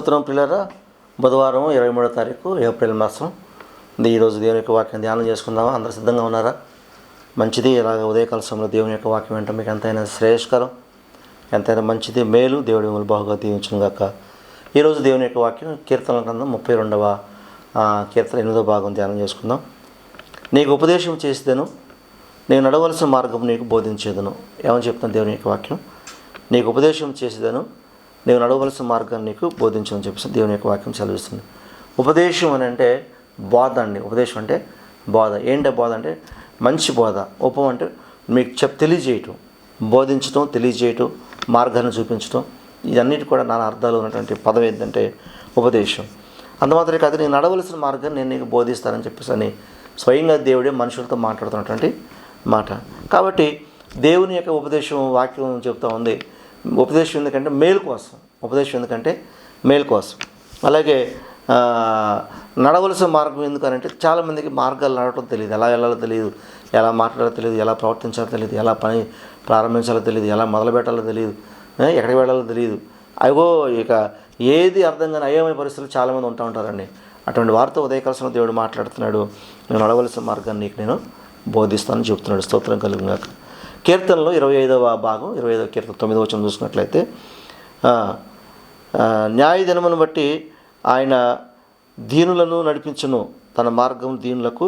స్తోత్రం పిల్లరా. బుధవారం ఇరవై మూడో తారీఖు ఏప్రిల్ మాసం. ఈరోజు దేవుని యొక్క వాక్యం ధ్యానం చేసుకుందామా? అందరు సిద్ధంగా ఉన్నారా? మంచిది ఇలాగ ఉదయకాల సమయంలో దేవుని యొక్క వాక్యం వెంట మీకు ఎంతైనా శ్రేయస్కరం. ఎంతైనా మంచిది మేలు దేవుడి మిమ్మల్ని బాగుగా దీవించను గాక. ఈరోజు దేవుని యొక్క వాక్యం కీర్తన గ్రంథం ముప్పై రెండవ కీర్తన ఎనిమిదో భాగం ధ్యానం చేసుకుందాం. నీకు ఉపదేశం చేసేదను నేను నడవలసిన మార్గం నీకు బోధించేదను. ఏమని చెప్తాను దేవుని యొక్క వాక్యం? నీకు ఉపదేశం చేసేదను నేను నడవలసిన మార్గాన్ని నీకు బోధించమని చెప్పేసి దేవుని యొక్క వాక్యం చదివిస్తుంది ఉపదేశం అని అంటే బోధ అండి. ఉపదేశం అంటే బోధ. ఏంటి బోధ అంటే మంచి బోధ. ఉపం అంటే మీకు చెప్ తెలియజేయటం బోధించటం తెలియజేయటం మార్గాన్ని చూపించటం ఇవన్నిటి కూడా నా అర్థాలు ఉన్నటువంటి పదం ఏంటంటే ఉపదేశం. అందుమాత్రమే కాదు నేను నడవలసిన మార్గాన్ని నేను నీకు బోధిస్తానని చెప్పేసి అని స్వయంగా దేవుడే మనుషులతో మాట్లాడుతున్నటువంటి మాట. కాబట్టి దేవుని యొక్క ఉపదేశం వాక్యం చెప్తా ఉంది. ఉపదేశం ఎందుకంటే మేలు కోసం. ఉపదేశం ఎందుకంటే మేలు కోసం. అలాగే నడవలసిన మార్గం ఎందుకనంటే చాలామందికి మార్గాలు నడవటం తెలియదు. ఎలా వెళ్ళాలో తెలియదు. ఎలా మాట్లాడాలో తెలియదు. ఎలా ప్రవర్తించాలో తెలియదు. ఎలా పని ప్రారంభించాలో తెలియదు. ఎలా మొదలు పెట్టాలో తెలియదు. ఎక్కడికి వెళ్ళాలో తెలియదు. అయ్యో ఇక ఏది అర్థం కాని అయోమయ పరిస్థితులు చాలామంది ఉంటా ఉంటారండి. అటువంటి వారితో ఉదయకాల్సిన దేవుడు మాట్లాడుతున్నాడు. నేను నడవలసిన మార్గాన్ని నీకు నేను బోధిస్తానని చెప్తున్నాడు. స్తోత్రం కలుగుగాక కీర్తనలో ఇరవై ఐదవ భాగం ఇరవై ఐదవ కీర్తన తొమ్మిదవ వచ్చిన చూసినట్లయితే న్యాయ దినమును బట్టి ఆయన దీనులను నడిపించును తన మార్గం దీనులకు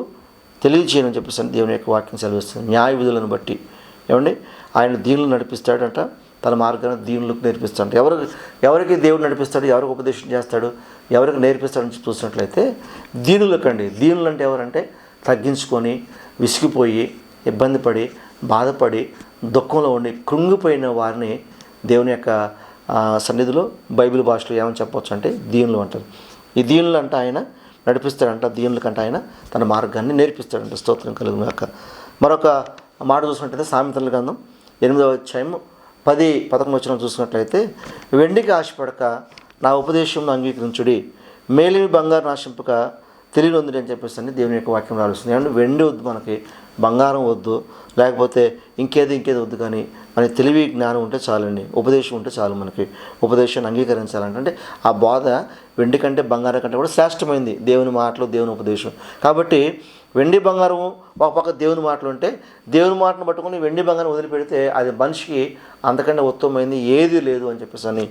తెలియజేయను చెప్పేసి దేవుని యొక్క వాక్యం సెలవిస్తుంది. న్యాయ విధులను బట్టి. ఏమండి? ఆయన దీనులు నడిపిస్తాడంట తన మార్గాన్ని దీనులకు నేర్పిస్తాడు ఎవరు ఎవరికి దేవుడు నడిపిస్తాడు ఎవరికి ఉపదేశం చేస్తాడు ఎవరికి నేర్పిస్తాడని చూసినట్లయితే చూసినట్లయితే దీనులకండి. దీనులు అంటే ఎవరంటే తగ్గించుకొని విసిగిపోయి ఇబ్బంది పడి బాధపడి దుఃఖంలో ఉండి కృంగిపోయిన వారిని దేవుని యొక్క సన్నిధిలో బైబిల్ భాషలో ఏమని చెప్పొచ్చు అంటే దీనులు అంటారు. ఈ దీనులు అంటే ఆయన నడిపిస్తాడంట దీనుల కంటే ఆయన తన మార్గాన్ని నేర్పిస్తాడంట. స్తోత్రం కలుగుగాక మరొక మాట చూసుకుంటే సామెతల గంధం ఎనిమిదవ అధ్యాయం పది పథకం వచ్చిన చూసినట్లయితే వెండికి ఆశపడక నా ఉపదేశంను అంగీకరించుడి. మేలిమి బంగారు నాశింపక తెలియనుంది అని చెప్పేసి అని దేవుని యొక్క వాక్యం రాలుస్తుంది ఏమంటే వెండి వద్దు మనకి. బంగారం వద్దు లేకపోతే ఇంకేది ఇంకేది వద్దు కానీ మన తెలివి జ్ఞానం ఉంటే చాలండి. ఉపదేశం ఉంటే చాలు మనకి. ఉపదేశాన్ని అంగీకరించాలంటే. అంటే ఆ బోధ వెండి కంటే బంగారం కంటే కూడా శ్రేష్టమైంది. దేవుని మాటలు దేవుని ఉపదేశం. కాబట్టి వెండి బంగారం ఒక పక్క దేవుని మాటలు ఉంటే దేవుని మాటను పట్టుకొని వెండి బంగారం వదిలిపెడితే అది మనిషికి అంతకంటే ఉత్తమమైంది ఏది లేదు అని చెప్పేసి అని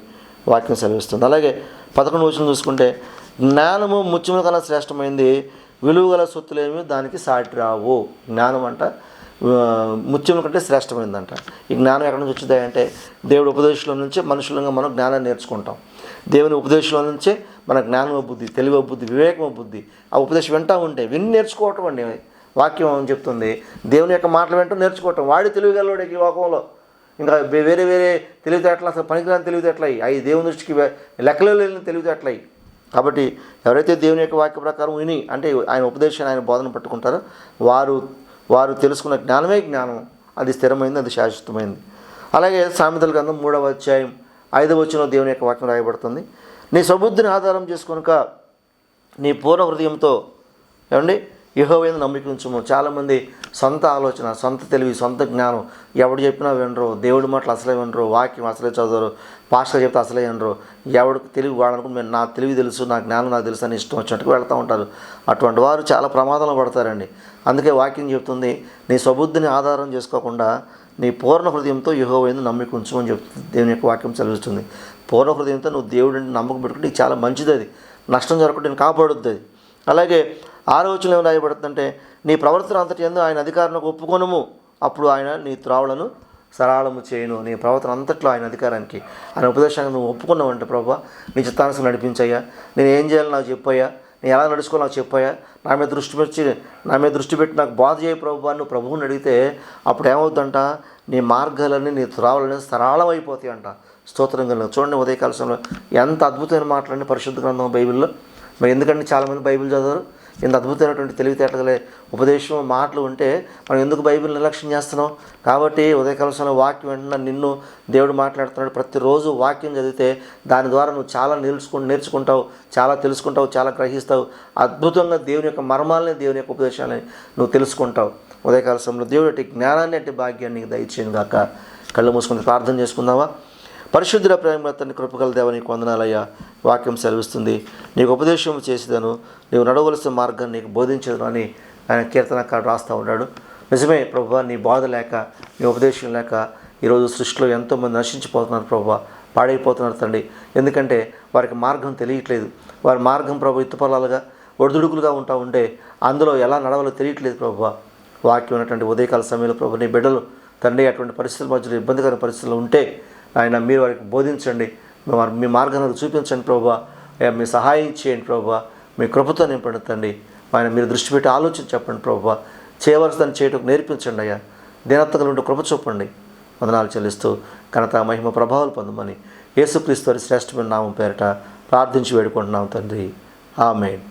వాక్యం సెలవిస్తుంది. అలాగే పదకొండు వచ్చిన చూసుకుంటే జ్ఞానము ముత్యముల కన్నా శ్రేష్టమైంది విలువగల సొత్తులేమి దానికి సాటి రావు. జ్ఞానం అంట ముత్యం ముత్యముల కంటే శ్రేష్టమైందంట. ఈ జ్ఞానం ఎక్కడి నుంచి వచ్చింది అంటే దేవుడి ఉపదేశంలో నుంచే మనుషులంగా మనం జ్ఞానాన్ని నేర్చుకుంటాం. దేవుని ఉపదేశంలో నుంచే మన జ్ఞానం బుద్ధి తెలివి బుద్ధి వివేకం బుద్ధి ఆ ఉపదేశం వింటూ ఉంటే విని నేర్చుకోవటం అండి. వాక్యం చెప్తుంది? దేవుని యొక్క మాటలు వెంటనే నేర్చుకోవటం. వాడి తెలివిగలవాడు ఈ లోకంలో. ఇంకా వేరే వేరే తెలివితేటలు అసలు పనికిరాని తెలివితేటలయి అవి దేవుని దృష్టికి లెక్కలు లెక్కలో లేని తెలివితేటలయి కాబట్టి ఎవరైతే దేవుని యొక్క వాక్య ప్రకారం విని అంటే ఆయన ఉపదేశాన్ని ఆయన బోధన పట్టుకుంటారో వారు వారు తెలుసుకున్న జ్ఞానమే జ్ఞానం. అది స్థిరమైంది అది శాశ్వతమైంది. అలాగే సామెతల గ్రంథం మూడవ అధ్యాయం ఐదవ వచ్చిన దేవుని యొక్క వాక్యం రాయబడుతుంది. నీ సబుద్ధిని ఆధారం చేసుకొనక నీ పూర్ణ హృదయంతో ఏమండి? యహోవైన నమ్మిక ఉంచము. చాలామంది సొంత ఆలోచన సొంత తెలివి సొంత జ్ఞానం. ఎవడు చెప్పినా వినరు. దేవుడి మాటలు అసలే వినరు. వాక్యం అసలే చదవరు. పాస్టర్ చెప్తే అసలే వినరు. ఎవడికి తెలివి వాడనుకుని నా తెలివి తెలుసు నా జ్ఞానం నాకు తెలుసు అని ఇష్టం వచ్చినట్టుగా వెళ్తూ ఉంటారు. అటువంటి వారు చాలా ప్రమాదంలో పడతారండి. అందుకే వాక్యం చెప్తుంది నీ సబుద్ధిని ఆధారం చేసుకోకుండా నీ పూర్ణ హృదయంతో యహోవైన నమ్మిక ఉంచు అని చెప్తుంది. దేవుని యొక్క వాక్యం చదివిస్తుంది పూర్ణ హృదయంతో నువ్వు దేవుడిని నమ్మకం పెట్టుకుంటే చాలా మంచిది అది. నష్టం జరగకుండా నేను కాపాడుద్ది అది. అలాగే ఆలోచన ఏమి రాయబడుతుందంటే నీ ప్రవర్తన అంతటి ఎందు ఆయన అధికారానికి ఒప్పుకొనుము. అప్పుడు ఆయన నీ త్రావులను సరళము చేయను. నీ ప్రవర్తన అంతట్లో ఆయన అధికారానికి ఆయన ఉపదేశానికి నువ్వు ఒప్పుకున్నావంటే ప్రభా నీ చిత్తానుసం నడిపించయ్యా. నేను ఏం చేయాలో నాకు చెప్పయ్యా. నేను ఎలా నడుచుకోవాలో నాకు చెప్పయ్యా. నా మీద దృష్టి పెట్టి నా మీద దృష్టి పెట్టి నాకు బాధ చేయ ప్రభు అని ప్రభువుని అడిగితే అప్పుడు ఏమవుతుందంట? నీ మార్గాలన్నీ నీ త్రావులన్నీ సరళమైపోతాయి అంట స్తోత్రం చూడండి ఉదయకాల సమయంలో ఎంత అద్భుతమైన మాటలన్నీ పరిశుద్ధ గ్రంథం బైబిల్లో. మరి ఎందుకంటే చాలామంది బైబిల్ చదవరు ఇంత అద్భుతమైనటువంటి తెలివితేటలే ఉపదేశం మాటలు ఉంటే మనం ఎందుకు బైబిల్ నిర్లక్ష్యం చేస్తున్నాం? కాబట్టి ఉదయకాల సమయంలో వాక్యం వెంటనే నిన్ను దేవుడు మాట్లాడుతున్నాడు. ప్రతిరోజు వాక్యం చదివితే దాని ద్వారా నువ్వు చాలా నేర్చుకు నేర్చుకుంటావు చాలా తెలుసుకుంటావు చాలా గ్రహిస్తావు. అద్భుతంగా దేవుని యొక్క మర్మాలని దేవుని యొక్క ఉపదేశాలని నువ్వు తెలుసుకుంటావు. ఉదయకాల సమయంలో దేవుడు జ్ఞానాన్ని అంటే భాగ్యాన్ని దయచేయను గాక. కళ్ళు మూసుకుని ప్రార్థన చేసుకుందావా పరిశుద్ధుల ప్రేమ తండ్రి కృపగల దేవ నీకు వందనాలయ్యా. వాక్యం సెలవిస్తుంది. నీకు ఉపదేశం చేసేదను నీవు నడవలసిన మార్గాన్ని నీకు బోధించదను అని ఆయన కీర్తనకాడు రాస్తూ ఉన్నాడు. నిజమే ప్రభు నీ బాధ లేక నీ ఉపదేశం లేక ఈరోజు సృష్టిలో ఎంతోమంది నశించిపోతున్నారు ప్రభు. పాడైపోతున్నారు తండ్రి. ఎందుకంటే వారికి మార్గం తెలియట్లేదు. వారి మార్గం ప్రభు ఇత్తుపలాలుగా ఒడిదుడుకులుగా ఉంటా ఉంటే అందులో ఎలా నడవాలో తెలియట్లేదు ప్రభు. వాక్యం ఉన్నటువంటి ఉదయకాల సమయంలో ప్రభు నీ బిడ్డలు తండ్రి అటువంటి పరిస్థితుల మధ్యలో ఇబ్బందికర పరిస్థితులు ఉంటే ఆయన మీరు వారికి బోధించండి. మీ మార్గం మార్గాన్ని చూపించండి ప్రభా. అయ్యా మీ సహాయం చేయండి ప్రభా. మీ కృపతో నింపండి తండ్రి ఆయన మీరు దృష్టి పెట్టి ఆలోచన చెప్పండి ప్రభా. చేయవలసిన చేయటం నేర్పించండి అయ్యా. దీనత్వగా ఉంటే కృప చూపండి. వందనాలు చెల్లిస్తూ ఘనత మహిమ ప్రభావాలు పొందమని యేసుక్రీస్తు శ్రేష్టమైన నామం పేరట ప్రార్థించి వేడుకుంటున్నాం తండ్రి. ఆమె